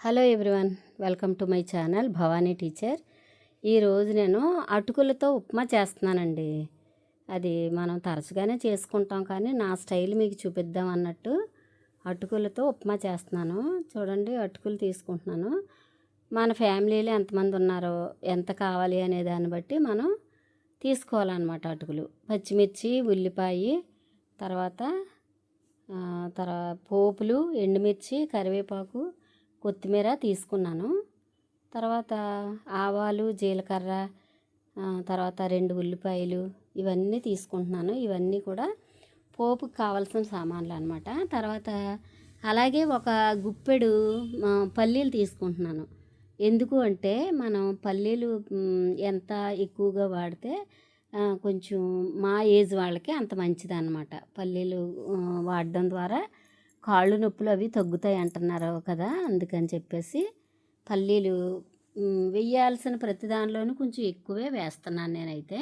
Hello everyone welcome to my channel Bhavani teacher. ఈరోజు నేను అటుకులతో ఉప్మా చేస్తున్నానండి. అది మనం తరచుగానే చేసుకుంటాం కానీ నా స్టైల్ మీకు చూపిద్దాం అన్నట్టు అటుకులతో ఉప్మా చేస్తున్నాను. చూడండి అటుకులు తీసుకుంటున్నాను. మన ఫ్యామిలీలో ఎంతమంది ఉన్నారో ఎంత కావాలి అనే దాన్ని బట్టి మనం తీసుకోవాలన్నమాట అటుకులు. పచ్చిమిర్చి ఉల్లిపాయ తర్వాత తర్వాత పోపులు ఎండుమిర్చి కరివేపాకు కొత్తిమీర తీసుకున్నాను. తర్వాత ఆవాలు జీలకర్ర తర్వాత రెండు ఉల్లిపాయలు ఇవన్నీ తీసుకుంటున్నాను. ఇవన్నీ కూడా పోపుకి కావాల్సిన సామాన్లు అనమాట తర్వాత అలాగే ఒక గుప్పెడు పల్లీలు తీసుకుంటున్నాను. ఎందుకు అంటే మనం పల్లీలు ఎంత ఎక్కువగా వాడితే కొంచెం మా ఏజ్ వాళ్ళకి అంత మంచిది అనమాట పల్లీలు వాడడం ద్వారా కాళ్ళు నొప్పులు అవి తగ్గుతాయి అంటున్నారు కదా అందుకని చెప్పేసి పల్లీలు వేయాల్సిన వెయ్యాల్సిన ప్రతి దానిలోనూ కొంచెం ఎక్కువే వేస్తున్నాను నేనైతే.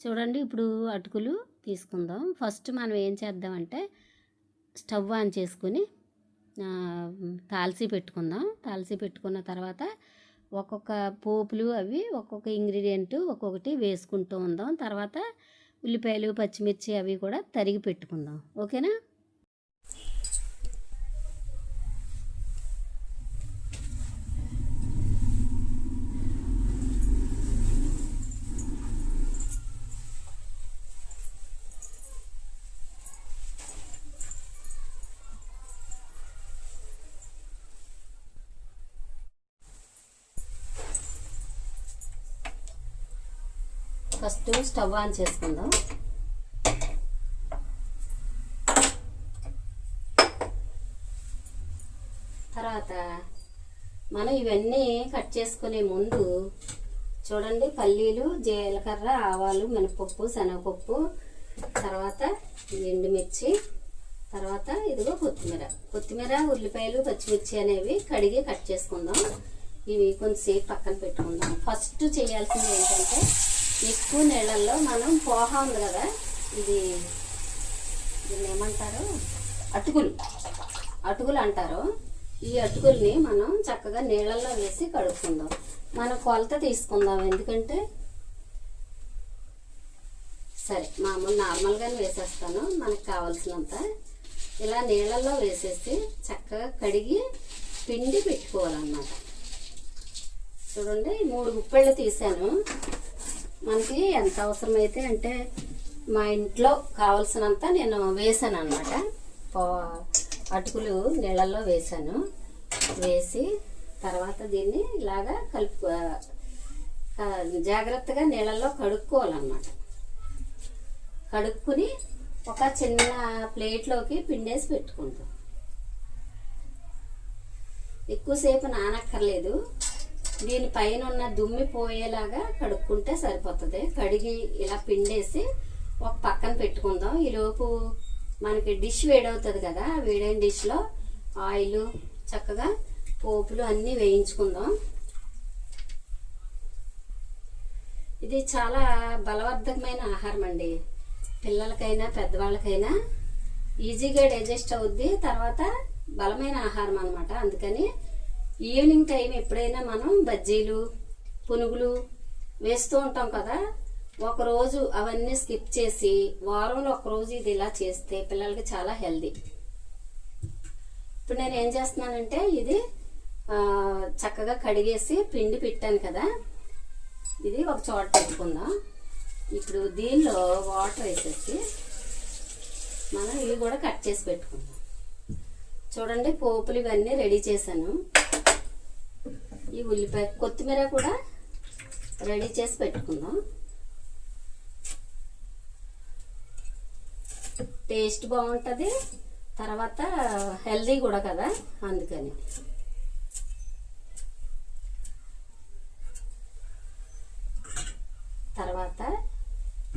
చూడండి ఇప్పుడు అటుకులు తీసుకుందాం. ఫస్ట్ మనం ఏం చేద్దామంటే స్టవ్ ఆన్ చేసుకుని తాల్చి పెట్టుకుందాం. తాల్చి పెట్టుకున్న తర్వాత ఒక్కొక్క పోపులు అవి ఒక్కొక్క ఇంగ్రీడియంట్ ఒక్కొక్కటి వేసుకుంటూ ఉందాం. తర్వాత ఉల్లిపాయలు పచ్చిమిర్చి అవి కూడా తరిగి పెట్టుకుందాం. ఓకేనా? ఫస్ట్ స్టవ్ ఆన్ చేసుకుందాం. తర్వాత మనం ఇవన్నీ కట్ చేసుకునే ముందు చూడండి పల్లీలు జీలకర్ర ఆవాలు మినపప్పు శనగపప్పు తర్వాత ఎండుమిర్చి తర్వాత ఇదిగో కొత్తిమీర. కొత్తిమీర ఉల్లిపాయలు పచ్చిమిర్చి అనేవి కడిగి కట్ చేసుకుందాం. ఇవి కొంచెంసేపు పక్కన పెట్టుకుందాం. ఫస్ట్ చేయాల్సింది ఏంటంటే ఎక్కువ నీళ్ళల్లో మనం పోహ ఉంది కదా ఇది దీన్ని ఏమంటారు? అటుకులు. అటుకులు అంటారు. ఈ అటుకుల్ని మనం చక్కగా నీళ్ళల్లో వేసి కడుక్కుందాం. మనం కొలత తీసుకుందాం. ఎందుకంటే సరే మామూలు నార్మల్గానే వేసేస్తాను. మనకు కావాల్సినంత. ఇలా నీళ్ళల్లో వేసేసి చక్కగా కడిగి పిండి పెట్టుకోవాలన్నమాట. చూడండి మూడు గుప్పెళ్ళు తీసాను మనకి ఎంత అవసరమైతే అంటే మా ఇంట్లో కావలసినంత నేను వేసాను అనమాట అటుకులు నీళ్ళల్లో వేసాను. వేసి తర్వాత దీన్ని ఇలాగా కలుపు జాగ్రత్తగా నీళ్ళల్లో కడుక్కోవాలన్నమాట. కడుక్కుని ఒక చిన్న ప్లేట్లోకి పిండేసి పెట్టుకుంటాం. ఎక్కువసేపు నానక్కర్లేదు. దీని పైన ఉన్న దుమ్మి పోయేలాగా కడుక్కుంటే సరిపోతుంది. కడిగి ఇలా పిండేసి ఒక పక్కన పెట్టుకుందాం. ఈలోపు మనకి డిష్ వేడవుతుంది కదా వేడైన డిష్లో ఆయిల్ చక్కగా పోపులు అన్నీ వేయించుకుందాం. ఇది చాలా బలవర్ధకమైన ఆహారం అండి పిల్లలకైనా పెద్దవాళ్ళకైనా ఈజీగా డైజెస్ట్ అవుద్ది. తర్వాత బలమైన ఆహారం అనమాట అందుకని ఈవినింగ్ టైం ఎప్పుడైనా మనం బజ్జీలు పునుగులు వేస్తూ ఉంటాం కదా. ఒకరోజు అవన్నీ స్కిప్ చేసి వారంలో ఒకరోజు ఇది ఇలా చేస్తే పిల్లలకి చాలా హెల్దీ. ఇప్పుడు నేను ఏం చేస్తున్నానంటే ఇది చక్కగా కడిగేసి పిండి పెట్టాను కదా. ఇది ఒక చోట పెట్టుకుందాం. ఇప్పుడు దీనిలో వాటర్ వేసేసి మనం ఇవి కూడా కట్ చేసి పెట్టుకుందాం. చూడండి పోపులు ఇవన్నీ రెడీ చేశాను. ఈ ఉల్లిపాయ కొత్తిమీర కూడా రెడీ చేసి పెట్టుకుందాం. టేస్ట్ బాగుంటుంది తర్వాత హెల్దీ కూడా కదా అందుకని. తర్వాత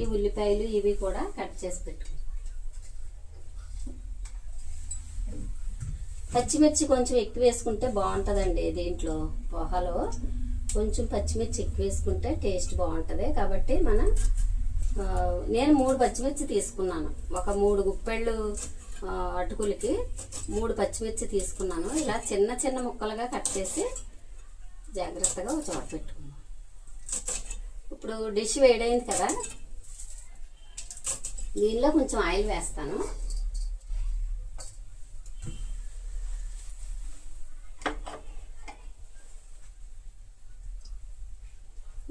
ఈ ఉల్లిపాయలు ఇవి కూడా కట్ చేసి పెట్టుకుందాం. పచ్చిమిర్చి కొంచెం ఎక్కువ వేసుకుంటే బాగుంటుందండి దీంట్లో. పోహాలో కొంచెం పచ్చిమిర్చి ఎక్కువ వేసుకుంటే టేస్ట్ బాగుంటుంది. కాబట్టి మన నేను మూడు పచ్చిమిర్చి తీసుకున్నాను. ఒక మూడు గుప్పెళ్ళు అటుకులకి మూడు పచ్చిమిర్చి తీసుకున్నాను. ఇలా చిన్న చిన్న ముక్కలుగా కట్ చేసి జాగ్రత్తగా ఒక చోట పెట్టుకున్నాను ఇప్పుడు డిష్ వేడైంది కదా. దీనిలో కొంచెం ఆయిల్ వేస్తాను.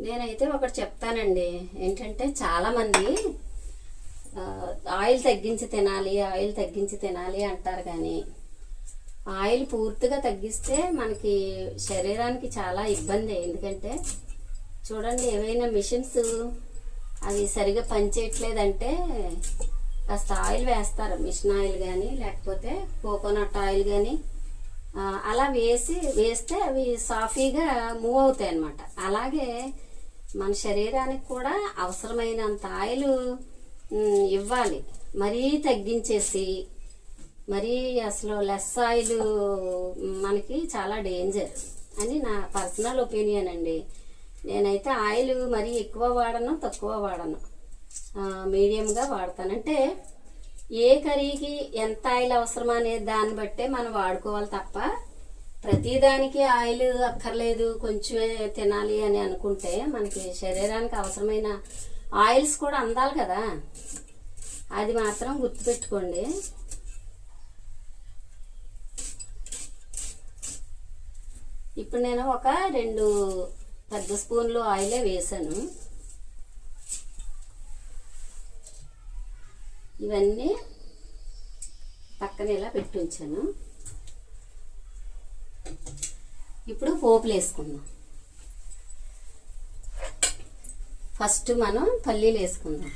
నేనైతే ఒకటి చెప్తానండి. ఏంటంటే చాలామంది ఆయిల్ తగ్గించి తినాలి ఆయిల్ తగ్గించి తినాలి అంటారు కానీ ఆయిల్ పూర్తిగా తగ్గిస్తే మనకి శరీరానికి చాలా ఇబ్బంది. ఎందుకంటే చూడండి ఏవైనా మిషన్స్ అవి సరిగా పనిచేయట్లేదంటే కాస్త ఆయిల్ వేస్తారు. మిషన్ ఆయిల్ కానీ లేకపోతే కోకోనట్ ఆయిల్ కానీ అలా వేసి వేస్తే అవి సాఫీగా మూవ్ అవుతాయి అన్నమాట అలాగే మన శరీరానికి కూడా అవసరమైనంత ఆయిల్ ఇవ్వాలి. మరీ తగ్గించేసి మరీ అసలు లెస్ ఆయిల్ మనకి చాలా డేంజర్ అని నా పర్సనల్ ఒపీనియన్ అండి. నేనైతే ఆయిల్ మరీ ఎక్కువ వాడను తక్కువ వాడను. మీడియంగా వాడతాను. అంటే ఏ కర్రీకి ఎంత ఆయిల్ అవసరమా అనే దాన్ని బట్టే మనం వాడుకోవాలి తప్ప ప్రతిదానికి ఆయిల్ అక్కర్లేదు కొంచెమే తినాలి అని అనుకుంటే మనకి శరీరానికి అవసరమైన ఆయిల్స్ కూడా అందాలి కదా. అది మాత్రం గుర్తుపెట్టుకోండి. ఇప్పుడు నేను ఒక రెండు పెద్ద స్పూన్లు ఆయిలే వేసాను. ఇవన్నీ పక్కన ఇలా పెట్టి ఉంచాను. ఇప్పుడు పోపులు వేసుకుందాం ఫస్ట్ మనం పల్లీలు వేసుకుందాం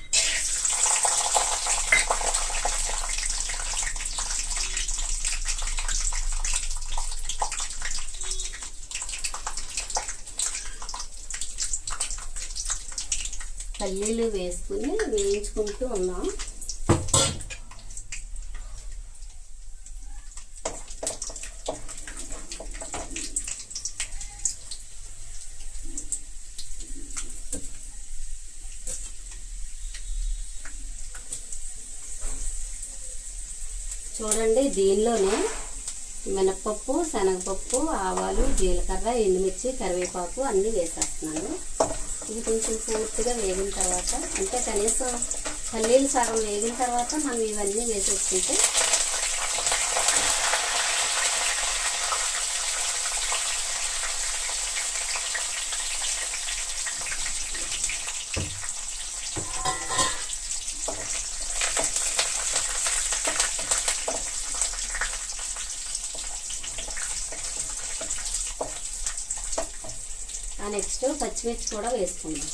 పల్లీలు వేసుకుని వేయించుకుంటూ ఉన్నాం. చూడండి దీనిలోనే మినప్పప్పు శనగపప్పు ఆవాలు జీలకర్ర ఎండుమిర్చి కరివేపాకు అన్నీ వేసేస్తున్నాను. ఇది కొంచెం పూర్తిగా వేగిన తర్వాత అంటే కనీసం పల్లీలు సగం వేగిన తర్వాత మనం ఇవన్నీ వేసేసుకుంటే నెక్స్ట్ పచ్చిమిర్చి కూడా వేసుకుందాం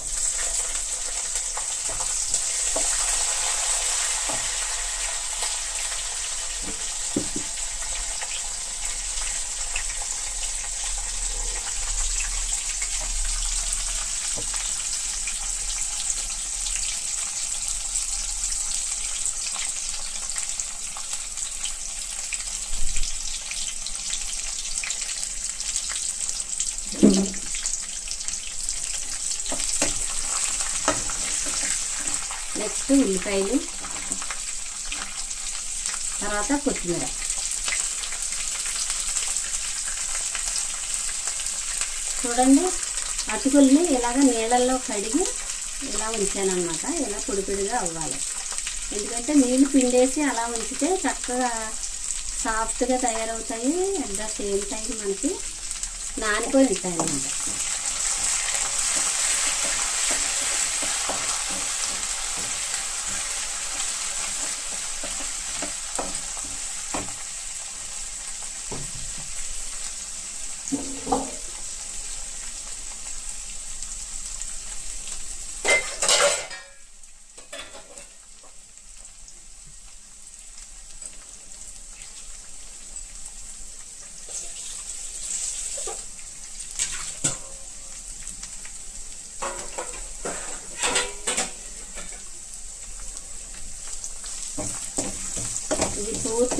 నెక్స్ట్ ఉల్లిపాయలు తర్వాత కొత్తిమీర చూడండి అటుకుల్ని ఇలాగ నీళ్ళల్లో కడిగి ఇలా ఉంచాను ఇలా పొడిపిడిగా అవ్వాలి. ఎందుకంటే నీళ్ళు పిండేసి అలా ఉంచితే చక్కగా సాఫ్ట్గా తయారవుతాయి. అట్ ద సేమ్ టైం మనకి నానిపోయి ఉంటాయి అన్నమాట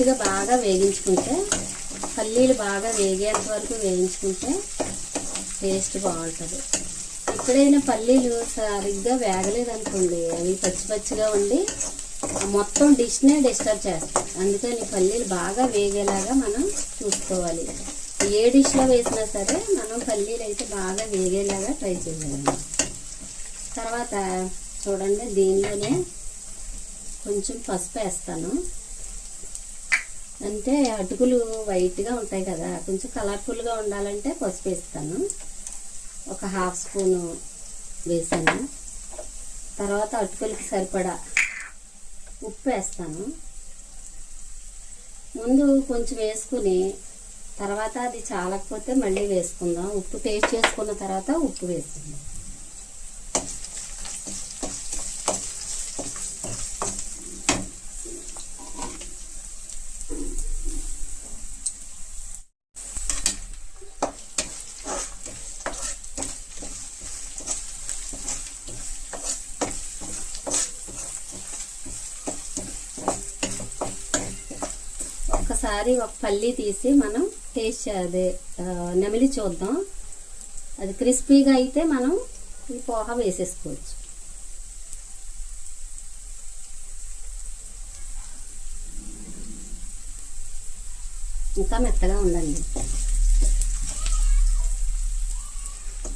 కొద్దిగా బాగా వేగించుకుంటే పల్లీలు బాగా వేగేంత వరకు వేయించుకుంటే టేస్ట్ బాగుంటుంది. ఎప్పుడైనా పల్లీలు సరిగ్గా వేగలేదనుకోండి అవి పచ్చి పచ్చిగా ఉండి మొత్తం డిష్నే డిస్టర్బ్ చేస్తాయి. అందుకని పల్లీలు బాగా వేగేలాగా మనం చూసుకోవాలి. ఏ డిష్లో వేసినా సరే మనం పల్లీలు అయితే బాగా వేగేలాగా ట్రై చేయాలి. తర్వాత చూడండి దీనిలోనే కొంచెం పసుపు వేస్తాను. అంటే అటుకులు వైట్గా ఉంటాయి కదా కొంచెం కలర్ఫుల్గా ఉండాలంటే పసుపు వేస్తాను. ఒక హాఫ్ స్పూను వేసాను. తర్వాత అటుకులకి సరిపడా ఉప్పు వేస్తాను. ముందు కొంచెం వేసుకుని తర్వాత అది చాలకపోతే మళ్ళీ వేసుకుందాం. ఉప్పు టేస్ట్ చేసుకున్న తర్వాత ఉప్పు వేసుకుందాం. ఒకసారి ఒక పల్లి తీసి మనం టేస్ట్ అదే నెమిలి చూద్దాం. అది క్రిస్పీగా అయితే మనం ఈ పోహ వేసేసుకోవచ్చు. ఇంకా మెత్తగా ఉండండి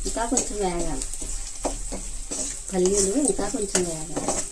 ఇంకా కొంచెం వేగాలి. పల్లీలు ఇంకా కొంచెం వేగాలి.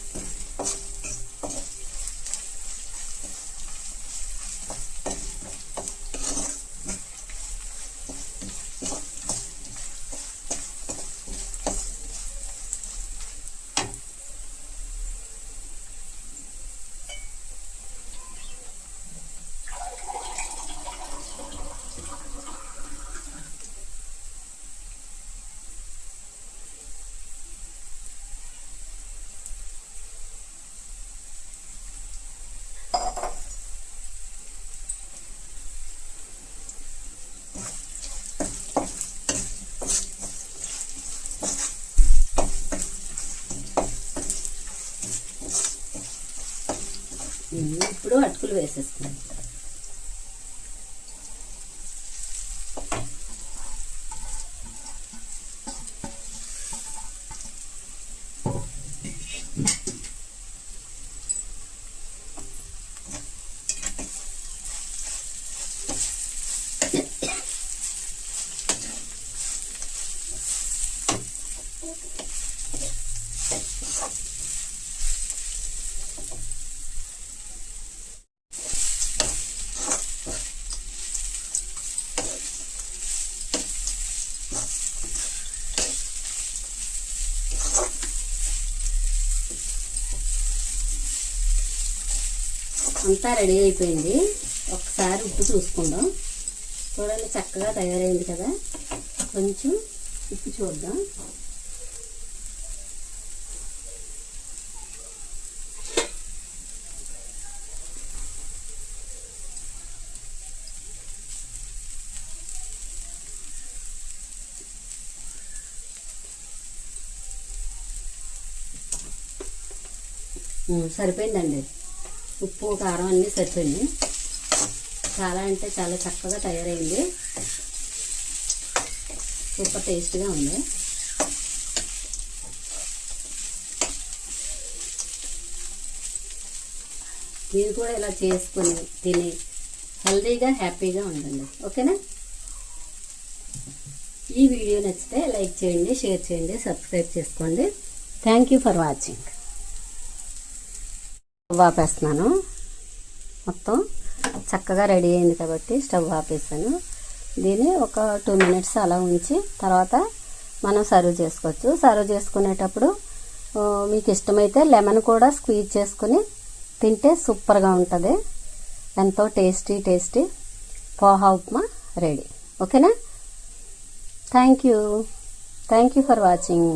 ఇప్పుడు అటుకులు అంతా రెడీ అయిపోయింది. ఒకసారి ఉప్పు చూసుకుందాం. చూడండి చక్కగా తయారైంది కదా. కొంచెం ఉప్పు చూద్దాం. సరిపోయిందండి. ఉప్పు కారం అన్నీ సరిపోయింది. చాలా అంటే చాలా చక్కగా తయారైంది. సూపర్ టేస్ట్గా ఉంది. మీరు కూడా ఇలా చేసుకొని తిని హెల్దీగా హ్యాపీగా ఉండండి. ఓకేనా? ఈ వీడియో నచ్చితే లైక్ చేయండి షేర్ చేయండి సబ్స్క్రైబ్ చేసుకోండి. థ్యాంక్ యూ ఫర్ వాచింగ్ ఆపేస్తున్నాను. మొత్తం చక్కగా రెడీ అయింది కాబట్టి స్టవ్ ఆపేసాను. దీన్ని ఒక టూ మినిట్స్ అలా ఉంచి తర్వాత మనం సర్వ్ చేసుకోవచ్చు. సర్వ్ చేసుకునేటప్పుడు మీకు ఇష్టమైతే లెమన్ కూడా స్క్వీజ్ చేసుకుని తింటే సూపర్గా ఉంటుంది. ఎంతో tasty tasty poha upma ready. ఓకేనా? Thank you. Thank you for watching.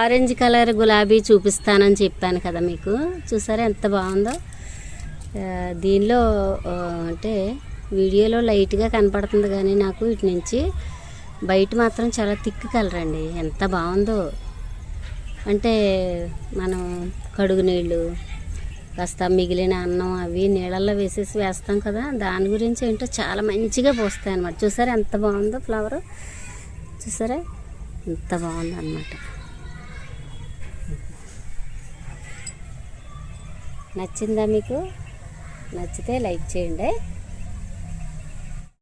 Orange colour గులాబీ చూపిస్తానని చెప్పాను కదా మీకు. చూసారా ఎంత బాగుందో? దీనిలో అంటే వీడియోలో లైట్గా కనపడుతుంది కానీ నాకు ఇటు నుంచి బయట మాత్రం చాలా థిక్ కలర్ అండి. ఎంత బాగుందో? అంటే మనం కడుగు నీళ్ళు కాస్త మిగిలిన అన్నం అవి నీళ్ళల్లో వేసేసి వేస్తాం కదా దాని గురించి ఏంటో చాలా మంచిగా పోస్తాయి అనమాట చూసారా ఎంత బాగుందో ఫ్లవర్? చూసారా? ఎంత బాగుందన్నమాట. నచ్చిందా మీకు? నచ్చితే లైక్ చేయండి.